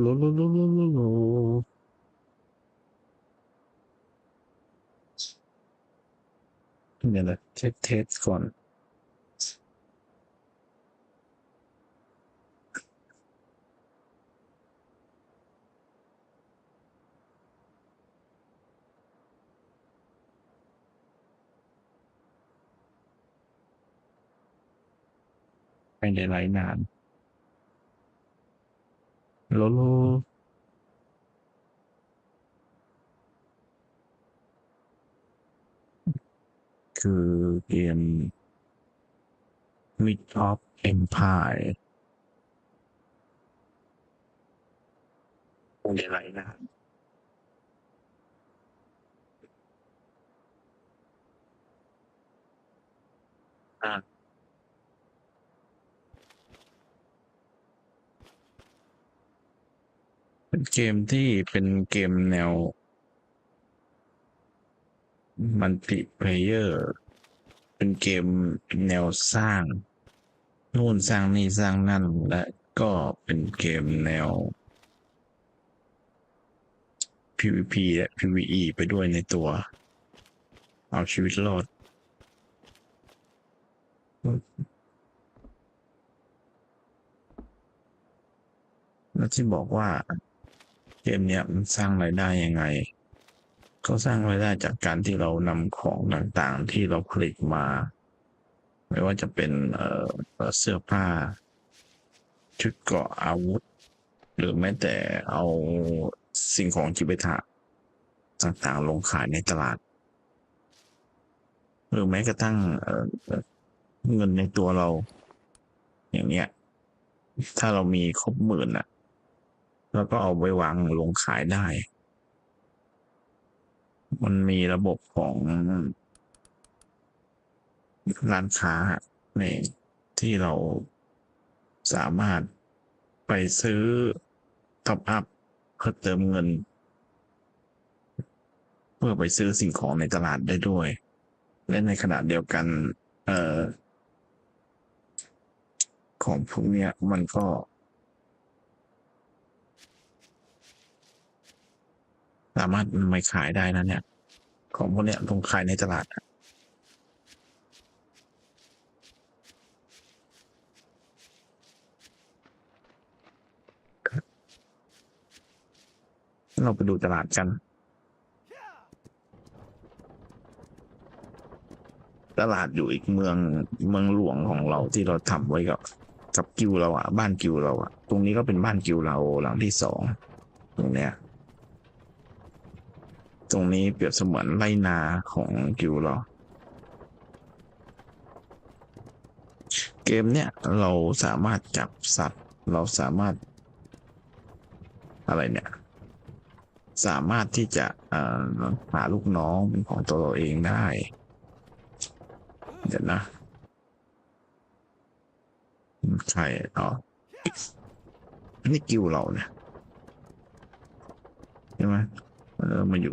โลโลโลโลโลโลโลเดี๋ยนะเทสเทสก่อนไม่ได้ไลฟ์นานโลโลคือเกม Mid of Empire ไม่ได้ไลฟ์นานอะ เป็นเกมที่เป็นเกมแนว มัลติเพลเยอร์ เป็นเกมแนวสร้าง นู่นสร้างนี่สร้างนั่น และก็เป็นเกมแนว PVP และ PVE ไปด้วยในตัว เอาชีวิตรอดแล้วที่บอกว่า มเนี้ยมันสร้างรายได้ยังไง ก็สร้างรายได้จากการที่เรานำของต่างๆที่เราผลิตมา ไม่ว่าจะเป็นเอ่อเสื้อผ้า ชุดเกราะอาวุธ หรือแม้แต่เอาสิ่งของจิปาถะต่างๆลงขายในตลาด หรือแม้กระทั่งเเเงินในตัวเรา อย่างเงี้ย ถ้าเรามีครบหมื่นอะ แล้วก็เอาไปวางลงขายได้ มันมีระบบของร้านค้าในที่เราสามารถไปซื้อท็อปอัพเพื่อเติมเงิน เพื่อไปซื้อสิ่งของในตลาดได้ด้วย และในขณะเดียวกัน เอ่อของพวกเนี้ยมันก็ สามารถนำไปขายได้นะเนี่ย ของพวกเนี้ยลงขายในตลาดเราไปดูตลาดกัน ตลาดอยู่อีกเมืองเมืองหลวงของเราที่เราทำไว้กับกับกิวเราอะบ้านกิวเราอะตรงนี้ก็เป็นบ้านกิวเราหลังที่สองตรงเนี้ย ตรงนี้เปรียบเสมือนไรนาของกิวเรา เกมเนี้ยเราสามารถจับสัตว์ เราสามารถ อะไรเนี่ย สามารถที่จะเอ่อหาลูกน้องเป็นของตัวเราเองได้ เดี๋ยวนะใครอ๋อนี่กิวเราเนี่ยใช่ไหมเออมาอยู่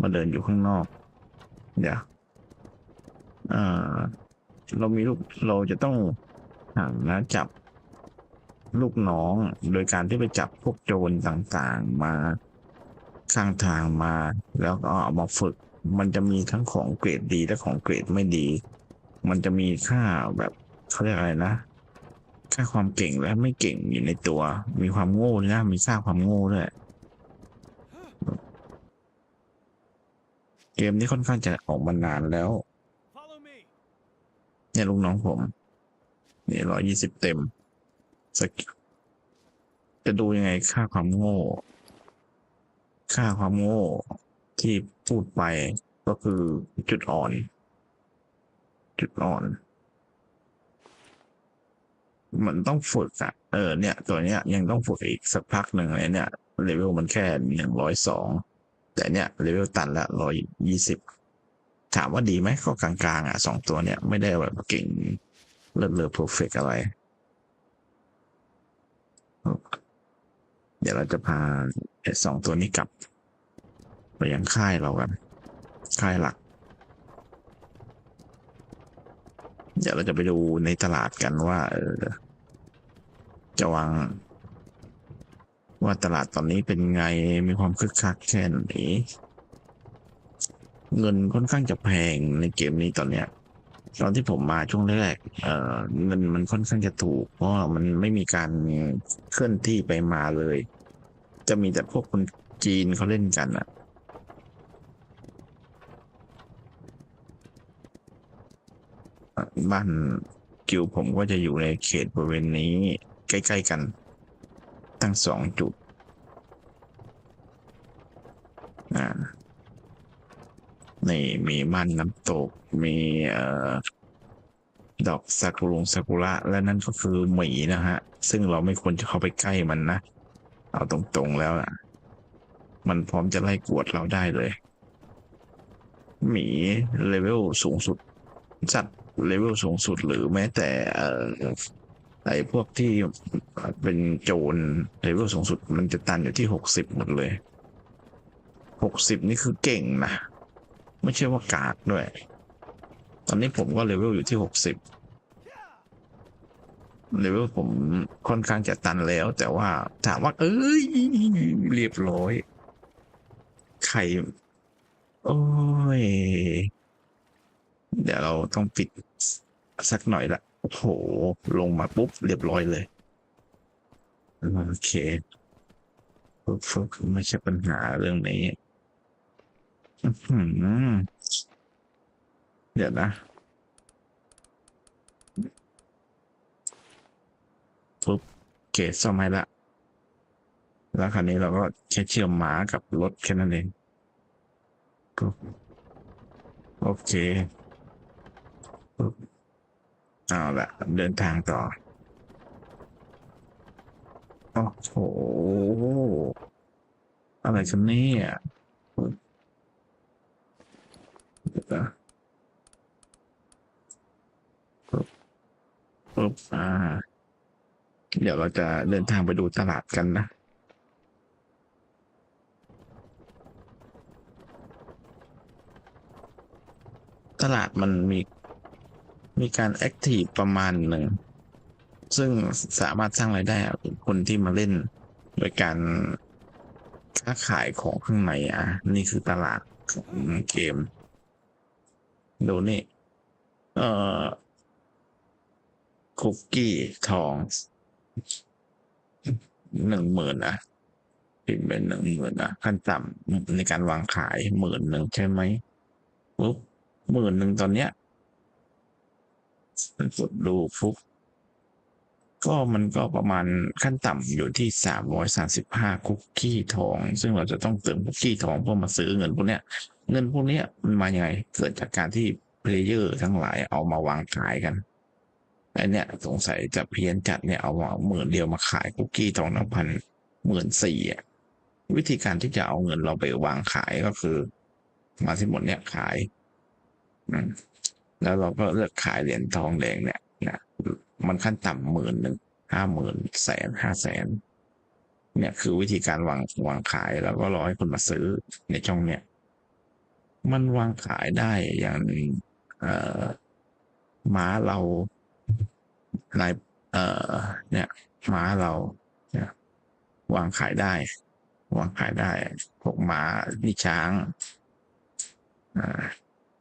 มาเดินอยู่ข้างนอก เดี๋ยวเรามีลูกเราจะต้องหานะจับลูกน้องโดยการที่ไปจับพวกโจรต่างๆมาข้างทางมา แล้วก็เอามาฝึก มันจะมีทั้งของเกรดดีและของเกรดไม่ดี มันจะมีค่าแบบเขาเรียกอะไรนะ ค่าความเก่งและไม่เก่งอยู่ในตัว มีความโง่ด้วยนะมีค่าความโง่ด้วย เกมนี้ค่อนข้างจะออกมานานแล้ว เนี่ยลูกน้องผม นี่ร้อยยี่สิบเต็มสกจะดูยังไงค่าความโง่ ค่าความโง่ที่พูดไปก็คือจุดอ่อน จุดอ่อน มันต้องฝึกอะเออเนี่ย ตัวเนี้ยยังต้องฝึกอีกสักพักหนึ่งเลยเนี่ยเลเวลมันแค่หนึ่งร้อยสอง แต่เนี่ยเลเวลตันละร้อยยี่สิบถามว่าดีไหมก็กลางๆอะสองตัวเนี่ยไม่ได้แบบเก่งเลิศเลอเพอร์เฟกอะไร เดี๋ยวเราจะพาไอ้สองตัวนี้กลับ ไปยังค่ายเรากันค่ายหลัก เดี๋ยวเราจะไปดูในตลาดกันว่า เออจะวาง ว่าตลาดตอนนี้เป็นไงมีความคึกคักแค่ไหนเงินค่อนข้างจะแพงในเกมนี้ตอนเนี้ย ตอนที่ผมมาช่วงแรกเออเงินมันค่อนข้างจะถูก เพราะมันไม่มีการเคลื่อนที่ไปมาเลย จะมีแต่พวกคนจีนเขาเล่นกันอะบ้านกิวผมก็จะอยู่ในเขตบริเวณนี้ใกล้ ๆ กัน ทั้งสองจุดนี่มีบ้านน้ำตก มีเอ่อดอกซากุรงซากุระ และนั่นก็คือหมีนะฮะ ซึ่งเราไม่ควรจะเข้าไปใกล้มันนะ เอาตรงๆแล้วอะมันพร้อมจะไล่กวดเราได้เลย หมีเลเวลสูงสุดสัตว์เลเวลสูงสุดหรือแม้แต่เอ่อ ไอ้พวกที่เป็นโจรเลเวลสูงสุดมันจะตันอยู่ที่หกสิบหมดเลยหกสิบนี่คือเก่งนะ ไม่ใช่ว่ากากด้วย ตอนนี้ผมก็เลเวลอยู่ที่หกสิบเลเวลผมค่อนข้างจะตันแล้ว แต่ว่าถามว่า เอ้ยเรียบร้อยไข่โอ้ย เดี๋ยวเราต้องปิดสักหน่อยละ โห ลงมาปุ๊บ เรียบร้อยเลย โอเคฟุกฟุกไม่ใช่ปัญหาเรื่องนี้อื้อหือเดี๋ยวนะปุ๊บเกตซ่อมให้ละ แล้วคราวนี้เราก็แค่เชื่อมหมากับรถแค่นั้นเองโอเคปุ๊บ เอาละเดินทางต่อ โอ้โห อะไรกันเนี่ยปุ๊บเดี๋ยวอ่า เดี๋ยวเราจะเดินทางไปดูตลาดกันนะตลาดมันมี มีการแอคทีฟประมาณหนึ่ง ซึ่งสามารถสร้างรายได้คนที่มาเล่น โดยการค้าขายของข้างในอะ นี่คือตลาดของเกม ดูนี่ เอ่อ คุกกี้ทองหนึ่งหมื่นนะพิมพ์เป็นหนึ่งหมื่นนะขั้นต่ำในการวางขายหมื่นหนึ่งใช่ไหมปุ๊บหมื่นหนึ่งตอนเนี้ย กดดูฟุกก็มันก็ประมาณขั้นต่ำอยู่ที่สามร้อยสาสิบห้าคุกกี้ทอง ซึ่งเราจะต้องเติมคุกกี้ทองเพื่อมาซื้อเงินพวกเนี้ย เงินพวกเนี้ยมันมาอย่างไง เกิดจากการที่เพลเยอร์ทั้งหลายเอามาวางขายกันไอเนี่ยสงสัยจะเพี้ยนจัดเนี่ยเอาว่าหมื่นเดียวมาขายคุกกี้ทองน้ำพันหมื่นสี่อะวิธีการที่จะเอาเงินเราไปวางขายก็คือ มาที่หมดเนี่ยขายอืม แล้วเราก็เลือกขายเหรียญทองแดงเนี่ยนะมันขั้นต่ำหมื่นหนึ่งห้าหมื่นแสนห้าแสนเนี่ยคือวิธีการวางวางขายแล้วก็รอให้คนมาซื้อในช่องเนี่ยมันวางขายได้อย่างเอ่อม้าเรานายเอ่อเนี่ยม้าเราเนี่ยวางขายได้ วางขายได้พวกม้านี่ช้างอ่า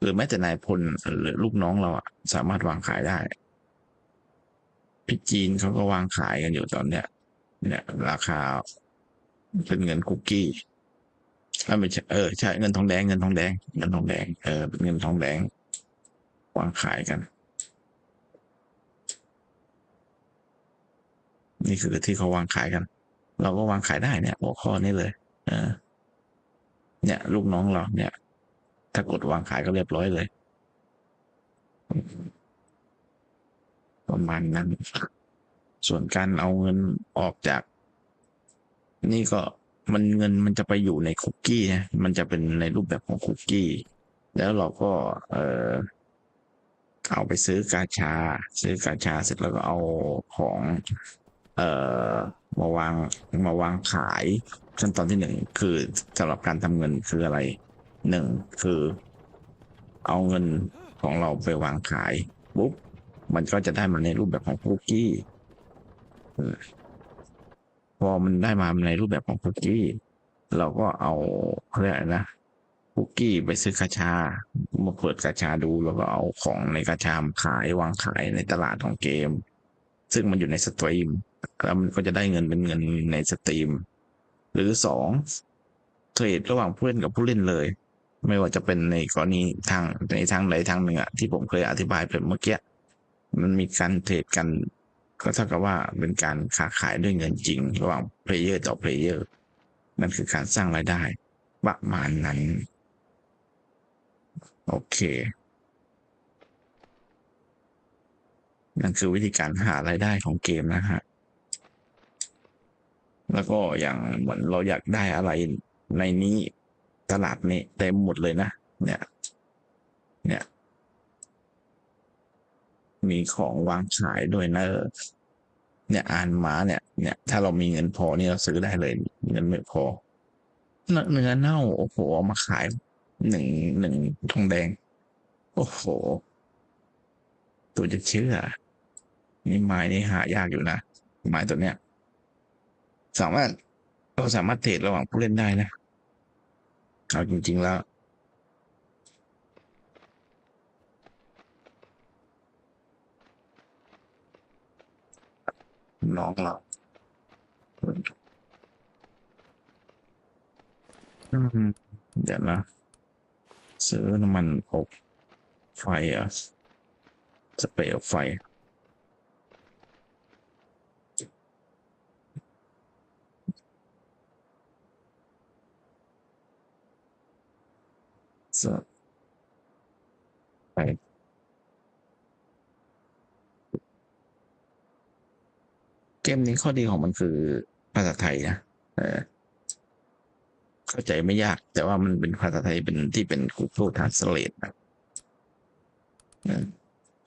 หรือแม้แต่นายพลหรือลูกน้องเราอะสามารถวางขายได้พี่จีนเขาก็วางขายกันอยู่ตอนเนี้ย เนี่ย ราคาเป็นเงินคุกกี้เอ้าไม่ใช่เออใช่เงินทองแดงเงินทองแดงเงินทองแดงเออเป็นเงินทองแดงวางขายกัน นี่คือที่เขาวางขายกัน เราก็วางขายได้เนี่ย หัวข้อนี้เลย เออ เนี่ย ลูกน้องเราเนี่ย ถ้ากดวางขายก็เรียบร้อยเลย ประมาณนั้น ส่วนการเอาเงินออกจาก นี่ก็มันเงินมันจะไปอยู่ในคุกกี้นะมันจะเป็นในรูปแบบของคุกกี้ แล้วเราก็ เออเอาไปซื้อกาชา ซื้อกาชาเสร็จแล้วก็เอาของ เอ่อมาวางมาวางขายขั้นตอนที่หนึ่งคือสำหรับการทำเงินคืออะไร หนึ่งคือ เอาเงินของเราไปวางขายปุ๊บมันก็จะได้มาในรูปแบบของคุกกี้พอมันได้มาในรูปแบบของคุกกี้ เราก็เอาเรียกอะไรนะคุกกี้ไปซื้อกาชา มาเปิดกาชาดูแล้วก็เอาของในกาชามขายวางขายในตลาดของเกม ซึ่งมันอยู่ในสตรีม แล้วมันก็จะได้เงินเป็นเงินในสตรีม หรือสองเทรดระหว่างผู้เล่นกับผู้เล่นเลย ไม่ว่าจะเป็นในกรณีทางในทางใดทางหนึ่งอะที่ผมเคยอธิบายไปเมื่อกี้มันมีการเทรดกัน ก็เท่ากับว่าเป็นการค้าขายด้วยเงินจริง ระหว่างเพลเยอร์ต่อเพลเยอร์นั่นคือการสร้างรายได้ประมาณนั้น โอเคนั่นคือวิธีการหารายได้ของเกมนะฮะ แล้วก็อย่างเหมือนเราอยากได้อะไรในนี้ ตลาดนี้เต็มหมดเลยนะ เนี่ย เนี่ย มีของวางขายด้วยนะเนี่ยอ่านมาเนี่ย เนี่ย ถ้าเรามีเงินพอนี่เราซื้อได้เลย เงินไม่พอเนื้อเนื้อเน่าโอ้โหเอามาขายหนึ่งหนึ่งทองแดง โอ้โห ตัวจะเชื่อ นี่ไม้นี่หายากอยู่นะไม้ตัวเนี้ย สามารถเราสามารถเทรดระหว่างผู้เล่นได้นะ เอาจริง ๆ แล้ว น้องเราเดี๋ยวนะซื้อน้ำมันอบไฟอะสเปรย์ไฟ สไปเกมนี้ข้อดีของมันคือภาษาไทยนะเออเข้าใจไม่ยาก แต่ว่ามันเป็นภาษาไทยเป็นที่เป็น Google Translate นะ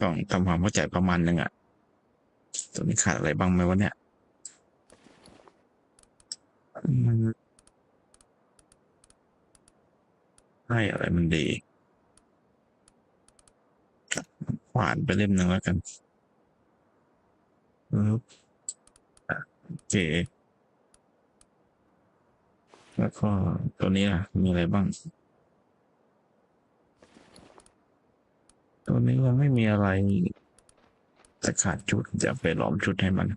ต้องทำความเข้าใจประมาณนึงอะ ตัวนี้ขาดอะไรบ้างไหมวะเนี่ยมัน ให้อะไรมันดีขวานไปเล่มหนึ่งแล้วกันปึ๊บโอเค แล้วก็ตัวนี้ล่ะ มีอะไรบ้าง ตัวนี้มันไม่มีอะไรจะขาดชุดจะไปหลอมชุดให้มัน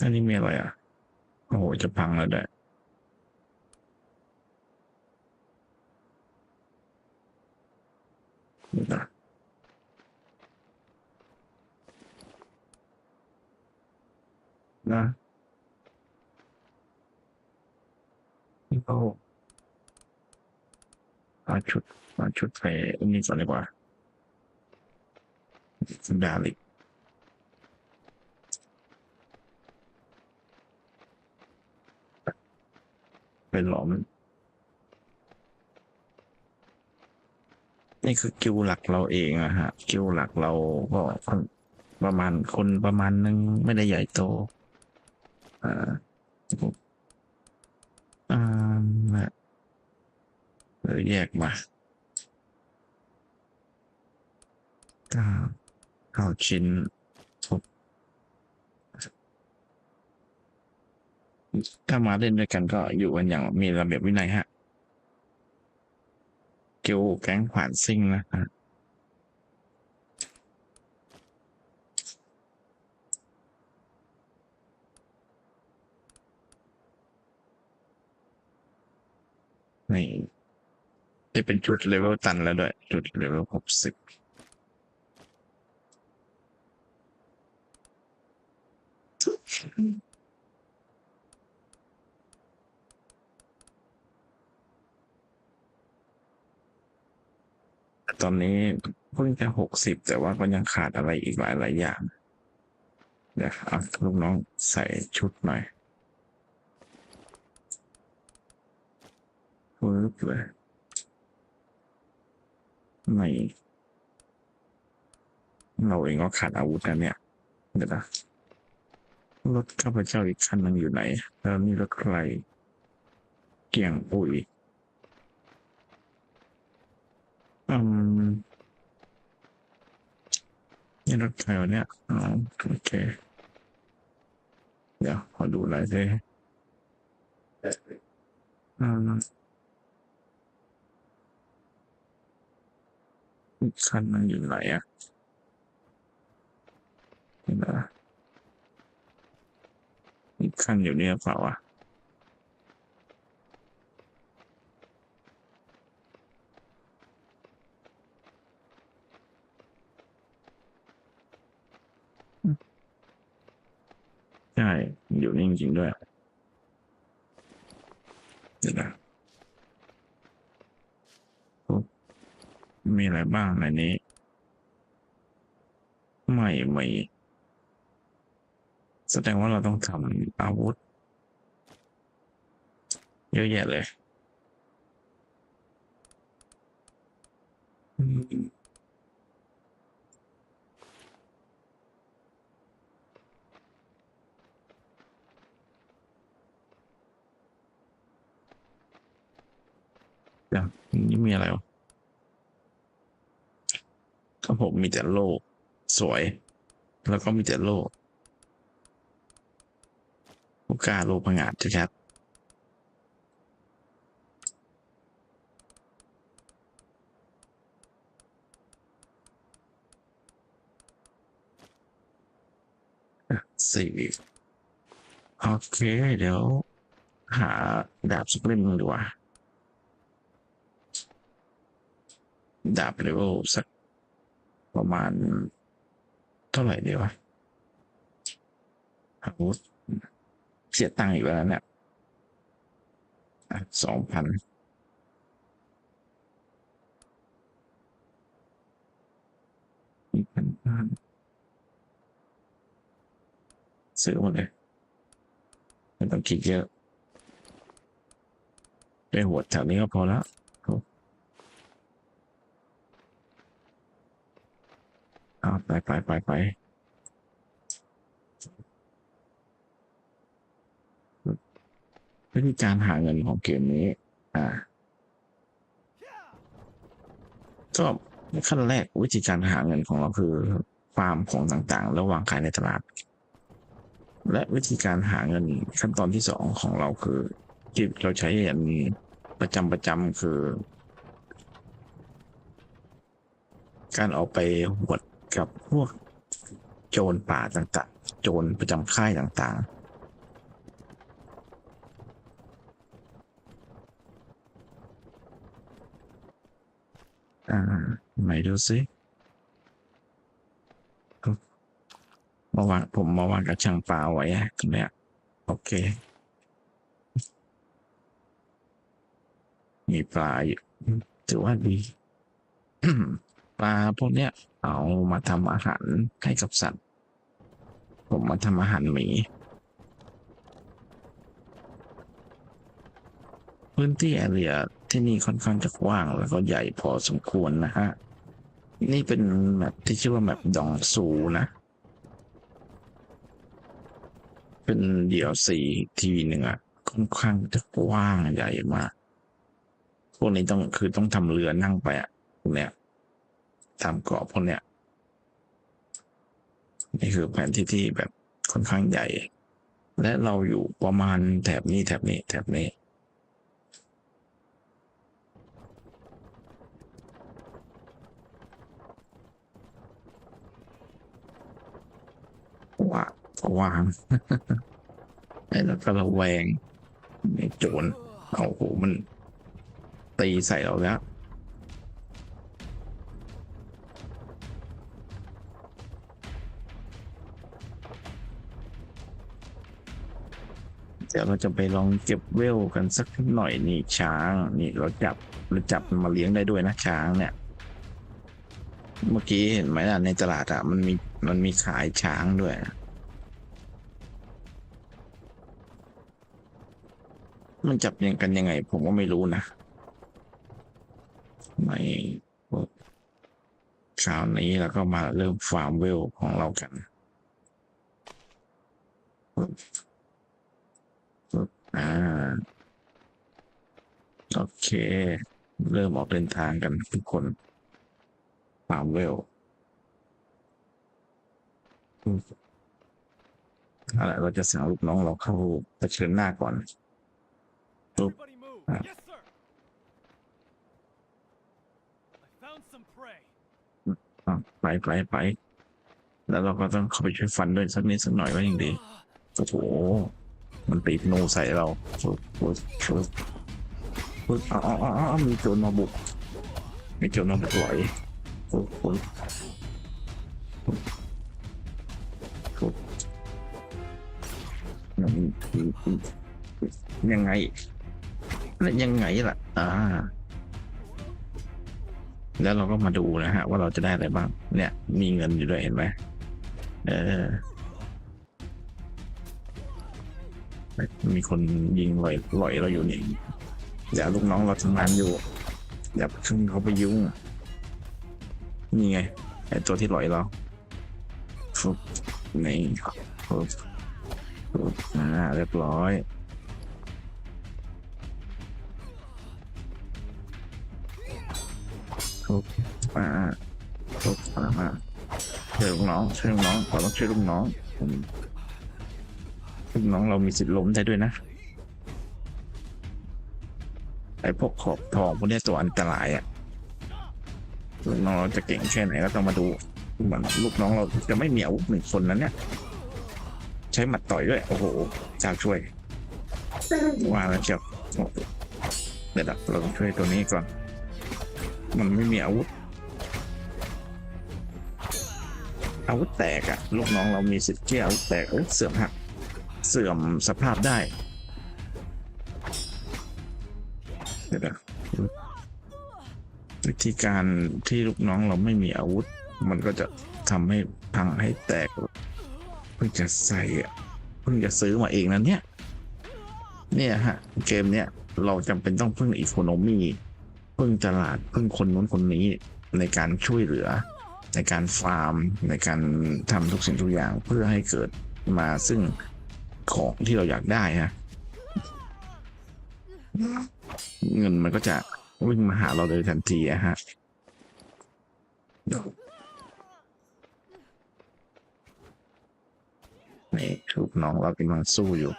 อันนี้มีอะไรอะ โอ้โห จะพังแล้วได้ เดี๋ยว นะนะนี่ก็มาชุดมาชุดไปอันนี้ก่อนดีกว่าดาลิกไปหลอม นี่คือกิวหลักเราเองอะฮะ กิวหลักเราก็คนประมาณคนประมาณนึงไม่ได้ใหญ่โต อ่าอ่าเลยแยกมาเก้าเก้าชิ้นทุกถ้ามาเล่นด้วยกันก็อยู่กันอย่างมีระเบียบวินัยฮะ กียวแก๊งขวานซิ่งนะฮะนี่จะเป็นจุดเลเวลตันแล้วด้วย จุดเลเวลหกสิบ ตอนนี้เพิ่งจะหกสิบแต่ว่าก็ยังขาดอะไรอีกหลายหลายอย่างเดี๋ยวเอาลูกน้องใส่ชุดหน่อยปึ๊บเลยไม่เราเองก็ขาดอาวุธนะเนี่ย เดี๋ยวนะรถข้าพเจ้าอีกคันหนึงอยู่ไหน แล้วนี่รถใคร เกี่ยงปุ๋ย อืมนี่รถใครวะเนี่ยอ๋อโอเค เดี๋ยวขอดูหน่อยสิอืมอีกคันมันอยู่ไหนอะเห็นไหมอีกคันอยู่เนี่ยเปล่าวะ ช่ อยู่นี่จริงด้วยเดี๋ยวนะมีอะไรบ้างในนี้ ไม่ไม่แสดงว่าเราต้องทำอาวุธ เยอะแยะเลย อืมเดี๋ยว นี่มีอะไรวะครับผมมีแต่โล่สวย แล้วก็มีแต่โล่ลูกกาโลพังอาจชัดๆอ่สี่โอเค เดี๋ยว หาดาบสักเล่มหนึ่งดีกว่า ดาบเลเวลสักประมาณ เท่าไหร่ดีวะอาวุธเสียตังค์อีกแล้วเนี่ยสองพันอีกพันห้าซื้อหมดเลยไม่ต้องคิดเยอะ ไปหัวดแถวนี้ก็พอแล้วเอาไปไปไปไปวิธีการหาเงินของเกมนี้ อ่า ก็ขั้นแรกวิธีการหาเงินของเราคือฟาร์มของต่างๆแล้ววางขายในตลาด และวิธีการหาเงินขั้นตอนที่สองของเราคือที่เราใช้อันประจำประจำคือ การออกไปหวด กับพวกโจรป่าต่างๆ โจรประจำค่ายต่างๆไหนดูสิมื่อวานผมมาวางกระชังปลาไว้อะตรงเนี้ยโอเค มีปลาอยู่ถือว่าดี ปลาพวกเนี้ย เอามาทำอาหารให้กับสัตว์ ผมมาทำอาหารหมี พื้นที่แอเรียที่นี่ค่อนข้างจะกว้างแล้วก็ใหญ่พอสมควรนะฮะ นี่เป็นแบบที่ชื่อว่าแบบดองซูนะ เป็นเดี่ยวสีทีหนึ่งอะค่อนข้างจะกว้างใหญ่มาก พวกนี้ต้องคือต้องทำเรือนั่งไปอะพวกเนี้ย ทำเกาะพวกเนี้ยนี่คือแผนที่ที่แบบค่อนข้างใหญ่ และเราอยู่ประมาณแถบนี้แถบนี้แถบนี้ ว่าว่างไอ้แล้วก็ระแวงไอ้โจรเอาโหมันตีใส่เราแล้ว เดี๋ยวเราจะไปลองเก็บเวลกันสักหน่อยนี่ช้างนี่เราจับเราจับมาเลี้ยงได้ด้วยนะช้างเนี่ย เมื่อกี้เห็นไหมล่ะในตลาดอะ มันมีมันมีขายช้างด้วยมันจับยังกันยังไง ผมก็ไม่รู้นะในพวกคราวนี้เราก็มาเริ่มฟาร์มเวลของเรากัน อ่า โอเค เริ่มออกเดินทางกันทุกคนตามเวลอืมเอาล่ะไรเราจะสั่งลูกน้องเราเข้าเผชิญหน้าก่อน Everybody move. Ah. Yes, sir. I found some prey. อะไปไปไป แล้วเราก็ต้องเข้าไปช่วยฟันด้วยสักนิดสักหน่อยก็ยังดี โอ้โห มันตีธนูใส่เราโอ้โหโอ้โหอ๋ออ๋ออ๋ออ๋อมีโจรมาบุกมีโจรมาบุกหลอยโอ้โหโอ้โหยังไงแล้วยังไงล่ะ อ่า แล้วเราก็มาดูนะฮะ ว่าเราจะได้อะไรบ้าง เนี่ย มีเงินอยู่ด้วยเห็นไหมเออ มีคนยิงลอยลอยเราอยู่นี่อย่าลูกน้องเราทำงานอยู่อย่าเพิ่งเขาไปยุ่งนี่ไงไอตัวที่ลอยเราฟึบนี่ฟึบฟึบอ่าเรียบร้อยฟึบอ่าฟึบอ่าช่วยลูกน้องช่วยลูกน้องเราต้องช่วยลูกน้องอืม น้องเรามีสิทธิ์ล้มได้ด้วยนะ ไอ้พวกขอบทองพวกนี้ตัวอันตรายอะ่ะลูกน้องเราจะเก่งแค่ไหนก็ต้องมาดูเหมือนลูกน้องเราจะไม่มีอาวุธหนึ่งคนนั้นเนี่ย ใช้หมัดต่อยด้วย โอ้โหจ้าช่วยว่าแล้วเชียวเดี๋ยวเราช่วยตัวนี้ก่อน มันไม่มีอาวุธ อาวุธแตกอะลูกน้องเรามีสิทธิ์ที่อาวุธแตกอ้ยเสื่อมหัก เสื่อมสภาพได้ เดี๋ยววิธีการที่ลูกน้องเราไม่มีอาวุธ มันก็จะทำให้พังให้แตก เพิ่งจะใส่เพิ่งจะซื้อมาเองนะเนี่ย เนี่ยฮะ เกมเนี้ยเราจำเป็นต้องพึ่งอีโคโนมีพึ่งตลาดพึ่งคนนู้นคนนี้ในการช่วยเหลือ ในการฟาร์ม ในการทำทุกสิ่งทุกอย่างเพื่อให้เกิดมาซึ่ง ของที่เราอยากได้ฮะเงินมันก็จะวิ่งมาหาเราเลยทันทีอะฮะนี่ลูกน้องเรากำลังสู้อยู่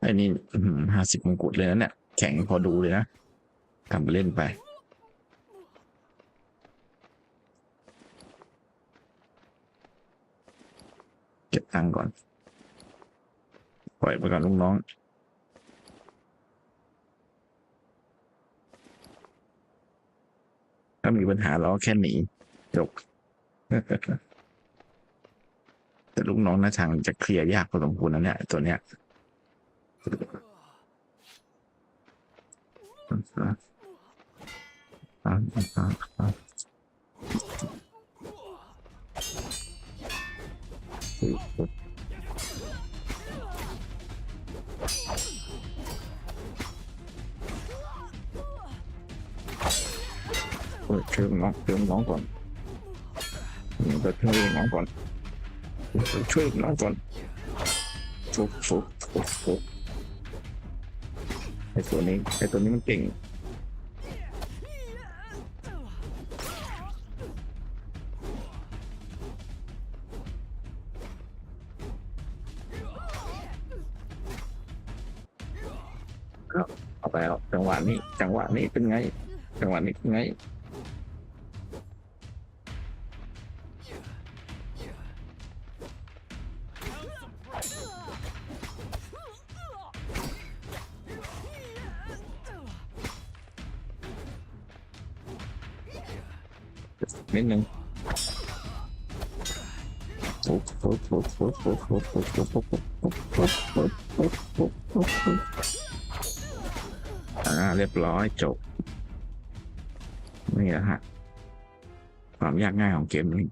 ไอ้นี่ห้าสิบมงกุฎเลยนะเนี่ย แข็งพอดูเลยนะทำไปเล่นไป เก็บตังค์ก่อน ปล่อยไปก่อนลูกน้อง ถ้ามีปัญหาเราแค่หนีจบ แต่ลูกน้องหน้าทางจะเคลียร์ยากพอสมควรนะเนี่ยตัวเนี้ยอะอะอะ Ôi, chơi ngón, chơi ngón còn Mình phải chơi ngón còn Mình phải chơi ngón còn Phục, phục, phục, phục ไอตัวนี้ไอตัวนี้มันเก่ง เอาไปแล้วจังหวะนี้ จังหวะนี้เป็นไง จังหวะนี้เป็นไง อยจบนี่แหละฮะความยากง่ายของเกมนี้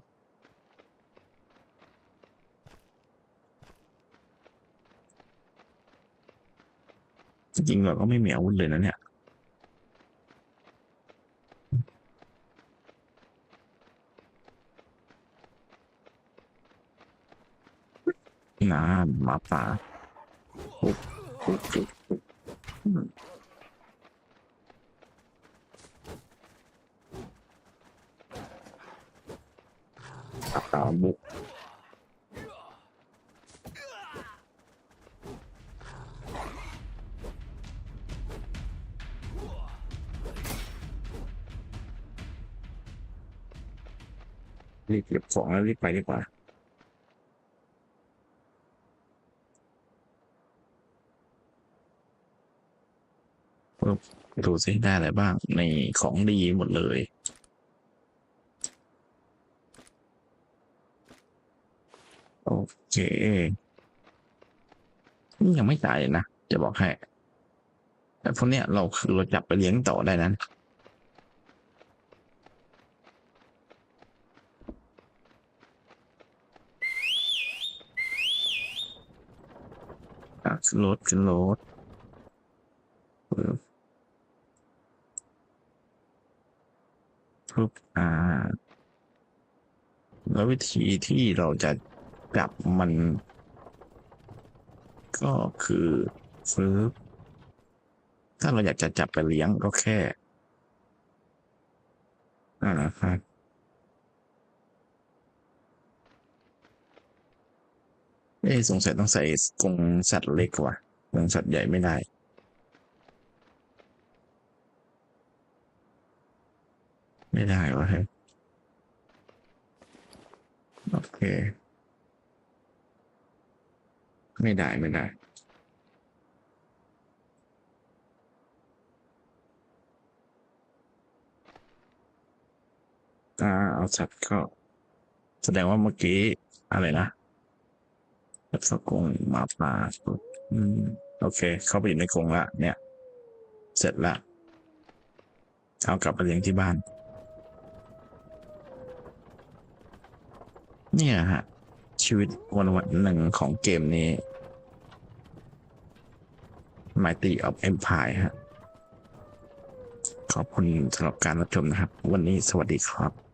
จริงๆเราก็ไม่มีอาวุธเลยนะเนี่ยน้ำหมาป่าปุ๊บปุ๊บปุ๊บปุ๊บอืม ตับตาบุกรีบเก็บของแล้วรีบไปดีกว่าดูสิได้อะไรบ้างในของดีหมดเลย โอ เคนี่ยังไม่ตายนะ จะบอกให้ แต่พวกเนี้ยเราคือเราจับไปเลี้ยงต่อได้นั้นขึ้นรถขึ้นรถปึ๊บปึ๊บอ่า แล้ววิธีที่เราจะ จับมัน ก็คือฟื้บถ้าเราอยากจะจับไปเลี้ยงก็แค่อ่าครับเอ้สงสัยต้องใส่กรงสัตว์เล็กว่ะกรงสัตว์ใหญ่ไม่ได้ไม่ได้วะเฮ้โอเค ไม่ได้ไม่ได้ อ่า เอาสัตว์ก็แสดงว่าเมื่อกี้ อะไรนะแบบสกงมาป่าอืม โอเค เข้าไปอยู่ในกรงละเนี่ย เสร็จละเอากลับไปเลี้ยงที่บ้าน เนี่ยฮะ ชีวิตวันวันหนึ่งของเกมนี้ Mighty of Empire ฮะขอบคุณสำหรับการรับชมนะครับ วันนี้สวัสดีครับ